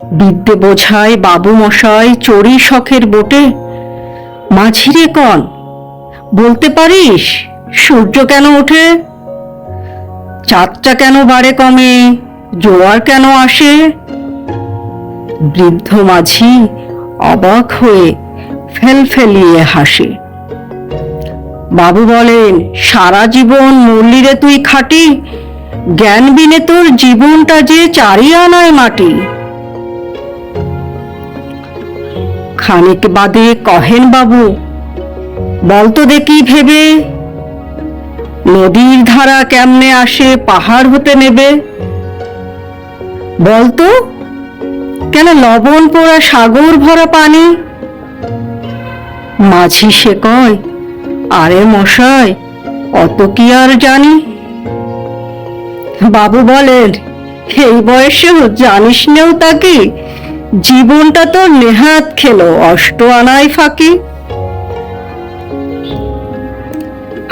বিদ্যে বোঝায় বাবু মশাই চড়ি শখের বোটে। মাঝিরে কন, বলতে পারিস সূর্য কেন ওঠে? চাঁদটা কেন বাড়ে কমে, জোয়ার কেন আসে? বৃদ্ধ মাঝি অবাক হয়ে ফেলফেলিয়ে হাসে। বাবু বলেন, সারা জীবন মুরলিরে তুই খাটি জ্ঞান বিনে তোর জীবনটা যে চারি আনায় মাটি। খানিক বাদে কহেন বাবু বলতো দেখি ভেবে, নদীর ধারা কেমনে আসে পাহাড় হতে নেবে? বলতো কেন লবণ পোড়া সাগর ভরা পানি? মাঝি সে কয়, আরে মশাই, অত কি আর জানি? বাবু বলেন, এই বয়সেও জানিস নেও তাকে জীবনটা তো নেহাত খেলো, অষ্ট আনায় ফাঁকি।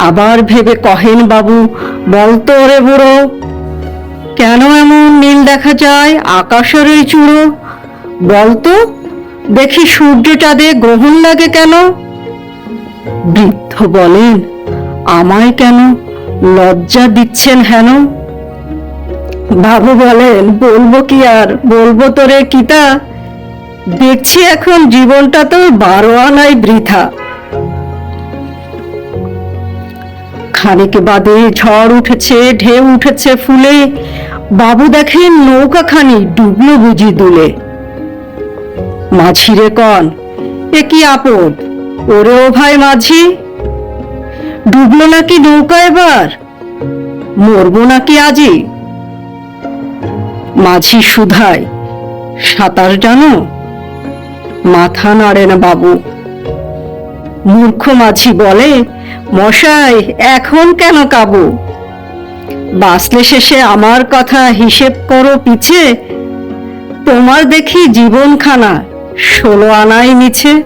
আবার ভেবে কহেন বাবু বলতো রে বুড়ো, কেন এমন নীল দেখা যায় আকাশের এই চূড়ো? বলতো দেখি সূর্য চাঁদে গ্রহণ লাগে কেন? বৃদ্ধ বলেন, আমায় কেন লজ্জা দিচ্ছেন হেন? বাবু বলেন, বলব কি আর, বলব তোরে কিতা? দেখছি এখন জীবনটা তো বারো আনাই বৃথা। খানিক বাদে ঝড় উঠেছে, ঢেউ উঠেছে ফুলে। বাবু দেখেন নৌকাখানি ডুবলো বুঝি দুলে। মাঝিরে কন, এ কি আপদ? ওরে ও ভাই মাঝি, ডুবলো নাকি নৌকা এবার? মরবো নাকি আজি? মাঝি সুধায় সাঁতার জানো? মাথা নাড়ে না বাবু। মূর্খ মাছি বলে, মশাই, এখন কেন কাবু? বাঁচলে শেষে আমার কথা হিসেব করো পিছে। তোমার দেখি জীবনখানা, ষোলো আনাই মিছে